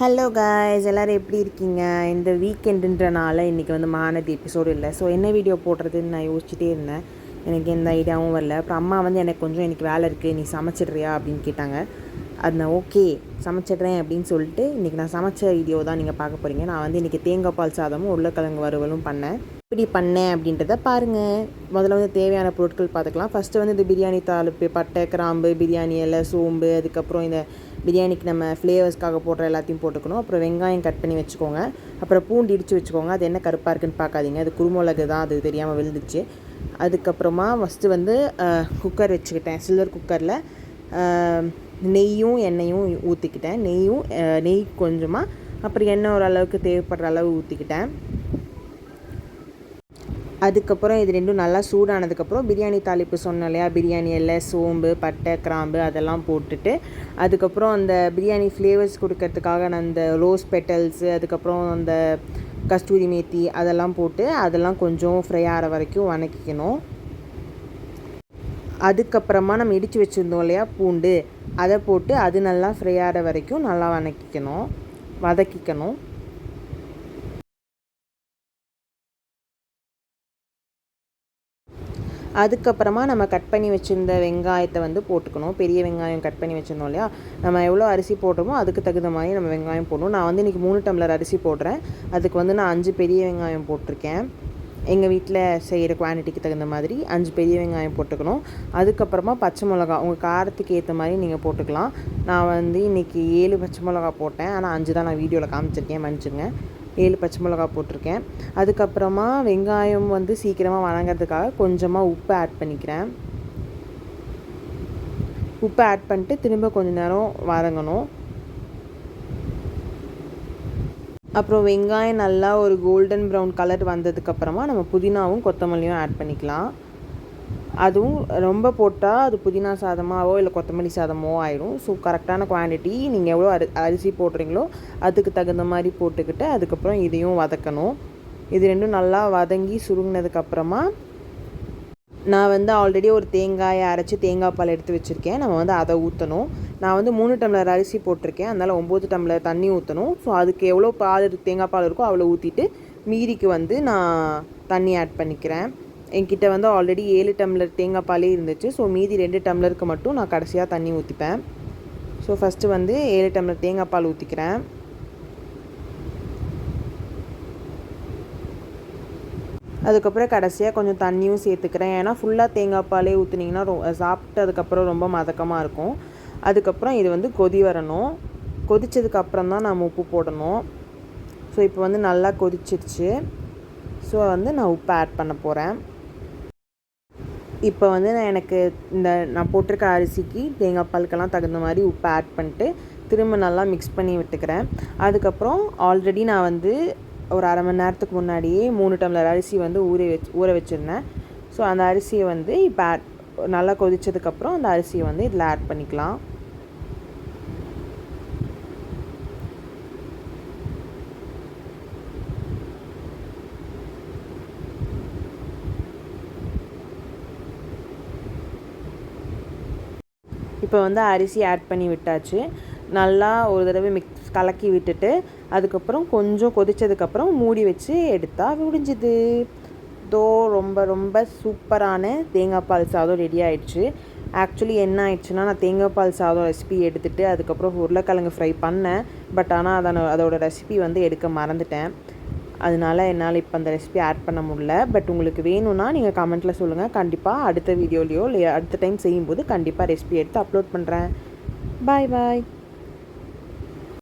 Hello guys எல்லோரும் எப்படி இருக்கீங்க? இந்த வீக்கெண்டுன்றனால இன்றைக்கி வந்து மானதி எபிசோடு இல்லை. ஸோ என்ன வீடியோ போடுறதுன்னு நான் யோசிச்சுட்டே இருந்தேன். எனக்கு எந்த ஐடியாவும் வரல. அப்புறம் அம்மா வந்து எனக்கு கொஞ்சம் எனக்கு வேலை இருக்குது நீ சமைச்சிடுறியா? அப்படின்னு கேட்டாங்க. அது நான் ஓகே சமைச்சிடுறேன் அப்படின்னு சொல்லிட்டு இன்றைக்கி நான் சமைச்ச வீடியோ தான் நீங்கள் பார்க்க போகிறீங்க நான் வந்து இன்றைக்கி தேங்காய் பால் சாதமும் உருளைக்கிழங்கு வறுவலும் பண்ணேன். இப்படி பண்ணேன் அப்படின்றத பாருங்கள் முதல்ல வந்து தேவையான பொருட்கள் பார்த்துக்கலாம். ஃபஸ்ட்டு வந்து இந்த பிரியாணி தாளிப்பு பட்டை கிராம்பு பிரியாணி இலை சோம்பு அதுக்கப்புறம் இந்த பிரியாணிக்கு நம்ம ஃப்ளேவர்ஸ்க்காக போடுற எல்லாத்தையும் போட்டுக்கணும். அப்புறம் வெங்காயம் கட் பண்ணி வச்சுக்கோங்க. அப்புறம் பூண்டு இடித்து வச்சுக்கோங்க. அது என்ன கருப்பாக இருக்குன்னு பார்க்காதீங்க. அது குருமிளகு தான் அது தெரியாமல் விழுந்துச்சு. அதுக்கப்புறமா ஃபஸ்ட்டு வந்து குக்கர் வச்சுக்கிட்டேன். சில்வர் குக்கரில் நெய்யும் எண்ணெயும் ஊற்றிக்கிட்டேன் நெய்யும் நெய் கொஞ்சமாக அப்புறம் எண்ணெய் ஓரளவுக்கு தேவைப்படுற அளவு ஊற்றிக்கிட்டேன் அதுக்கப்புறம் இது ரெண்டும் நல்லா சூடானதுக்கப்புறம் பிரியாணி தாளிப்பு சொன்னோம் இல்லையா? பிரியாணி எல்லாம் சோம்பு பட்டை கிராம்பு அதெல்லாம் போட்டுட்டு அதுக்கப்புறம் அந்த பிரியாணி ஃப்ளேவர்ஸ் கொடுக்கறதுக்காக நான் அந்த ரோஸ் பெட்டல்ஸு அதுக்கப்புறம் அந்த கஸ்தூரி மேத்தி அதெல்லாம் போட்டு அதெல்லாம் கொஞ்சம் ஃப்ரை ஆகிற வரைக்கும் வணக்கிக்கணும். அதுக்கப்புறமா நம்ம இடித்து வச்சுருந்தோம் இல்லையா பூண்டு. அதை போட்டு அது நல்லா ஃப்ரை ஆகிற வரைக்கும் நல்லா வதக்கிக்கணும். வதக்கிக்கணும். அதுக்கப்புறமா நம்ம கட் பண்ணி வச்சுருந்த வெங்காயத்தை வந்து போட்டுக்கணும். பெரிய வெங்காயம் கட் பண்ணி வச்சுருந்தோம் இல்லையா நம்ம எவ்வளோ அரிசி போடுறோமோ அதுக்கு தகுந்த மாதிரி நம்ம வெங்காயம் போடணும். நான் வந்து இன்றைக்கி மூணு டம்ளர் அரிசி போடுறேன். அதுக்கு வந்து நான் அஞ்சு பெரிய வெங்காயம் போட்டிருக்கேன். எங்கள் வீட்டில் செய்கிற குவான்டிட்டிக்கு தகுந்த மாதிரி அஞ்சு பெரிய வெங்காயம் போட்டுக்கணும். அதுக்கப்புறமா பச்சை மிளகா உங்கள் காரத்துக்கு ஏற்ற மாதிரி நீங்கள் போட்டுக்கலாம். நான் வந்து இன்றைக்கி ஏழு பச்சை மிளகா போட்டேன். ஆனால் அஞ்சு தான் நான் வீடியோவில் காமிச்சிருக்கேன். மன்னிச்சுங்க. ஏழு பச்சை மிளகா போட்டிருக்கேன். அதுக்கப்புறமா வெங்காயம் வந்து சீக்கிரமாக வணங்கிறதுக்காக கொஞ்சமாக உப்பு ஆட் பண்ணிக்கிறேன். உப்பு ஆட் பண்ணிட்டு திரும்ப கொஞ்சம் நேரம் வதங்கணும். அப்புறம் வெங்காயம் நல்லா ஒரு கோல்டன் ப்ரௌன் கலர் வந்ததுக்கப்புறமா நம்ம புதினாவும் கொத்தமல்லியும் ஆட் பண்ணிக்கலாம். அதுவும் ரொம்ப போட்டால் அது புதினா சாதமாகவோ இல்லை கொத்தமல்லி சாதமோ ஆயிடும் ஸோ கரெக்டான குவான்டிட்டி நீங்கள் எவ்வளோ அரி அரிசி போடுறீங்களோ அதுக்கு தகுந்த மாதிரி போட்டுக்கிட்டு அதுக்கப்புறம் இதையும் வதக்கணும். இது ரெண்டும் நல்லா வதங்கி சுருங்கினதுக்கப்புறமா நான் வந்து ஆல்ரெடி ஒரு தேங்காயை அரைச்சி தேங்காய் பால் எடுத்து வச்சுருக்கேன். நம்ம வந்து அதை ஊற்றணும் நான் வந்து மூணு டம்ளர் அரிசி போட்டிருக்கேன். அதனால் ஒம்பது டம்ளர் தண்ணி ஊற்றணும் ஸோ அதுக்கு எவ்வளோ பால் தேங்காய் பால் இருக்கோ அவ்வளோ ஊற்றிட்டு மீதிக்கு வந்து நான் தண்ணி ஆட் பண்ணிக்கிறேன். என்கிட்ட வந்து ஆல்ரெடி ஏழு டம்ளர் தேங்காய் பாலே இருந்துச்சு. ஸோ மீதி ரெண்டு டம்ளருக்கு மட்டும் நான் கடைசியாக தண்ணி ஊற்றிப்பேன் ஸோ ஃபஸ்ட்டு வந்து ஏழு டம்ளர் தேங்காய் பால் ஊற்றிக்கிறேன் அதுக்கப்புறம் கடைசியாக கொஞ்சம் தண்ணியும் சேர்த்துக்கிறேன். ஏன்னா ஃபுல்லாக தேங்காய் பாலே ஊற்றுனீங்கன்னா ரொ சாப்பிட்டதுக்கப்புறம் ரொம்ப மதக்கமாக இருக்கும். அதுக்கப்புறம் இது வந்து கொதி வரணும். கொதித்ததுக்கப்புறம் தான் நம்ம உப்பு போடணும். ஸோ இப்போ வந்து நல்லா கொதிச்சிருச்சு. ஸோ வந்து நான் உப்பு ஆட் பண்ண போகிறேன் இப்போ வந்து நான் எனக்கு இந்த நான் போட்டிருக்க அரிசிக்கு தேங்காய் பாலுக்கெல்லாம் தகுந்த மாதிரி உப்பு ஆட் பண்ணிட்டு திரும்ப நல்லா மிக்ஸ் பண்ணி விட்டுக்கிறேன். அதுக்கப்புறம் ஆல்ரெடி நான் வந்து ஒரு அரை மணி நேரத்துக்கு முன்னாடியே மூணு டம்ளர் அரிசி வந்து ஊற வச்சு ஊற வச்சுருந்தேன். ஸோ அந்த அரிசியை வந்து இப்போ ஆட் நல்லா கொதித்ததுக்கப்புறம் அந்த அரிசியை வந்து இதில் ஆட் பண்ணிக்கலாம். இப்போ வந்து அரிசி ஆட் பண்ணி விட்டாச்சு. நல்லா ஒரு தடவை மிக்ஸ் கலக்கி விட்டுட்டு அதுக்கப்புறம் கொஞ்சம் கொதித்ததுக்கப்புறம் மூடி வச்சு எடுத்தால் முடிஞ்சுது தோ ரொம்ப ரொம்ப சூப்பரான தேங்காய் பால் சாதம் ரெடி ஆயிடுச்சு. ஆக்சுவலி என்ன ஆயிடுச்சுன்னா நான் தேங்காய் பால் சாதம் ரெசிபி எடுத்துகிட்டு அதுக்கப்புறம் உருளைக்கிழங்கு ஃப்ரை பண்ணேன். பட் ஆனால் அதை அதோட ரெசிபி வந்து எடுக்க மறந்துட்டேன். அதனால என்னால் இப்போ அந்த ரெசிபி ஆட் பண்ண முடில பட் உங்களுக்கு வேணும்னா நீங்கள் கமெண்ட்டில் சொல்லுங்கள் கண்டிப்பாக அடுத்த வீடியோலையோ இல்லை அடுத்த டைம் செய்யும்போது கண்டிப்பாக ரெசிபி எடுத்து அப்லோட் பண்ணுறேன் பாய் பாய்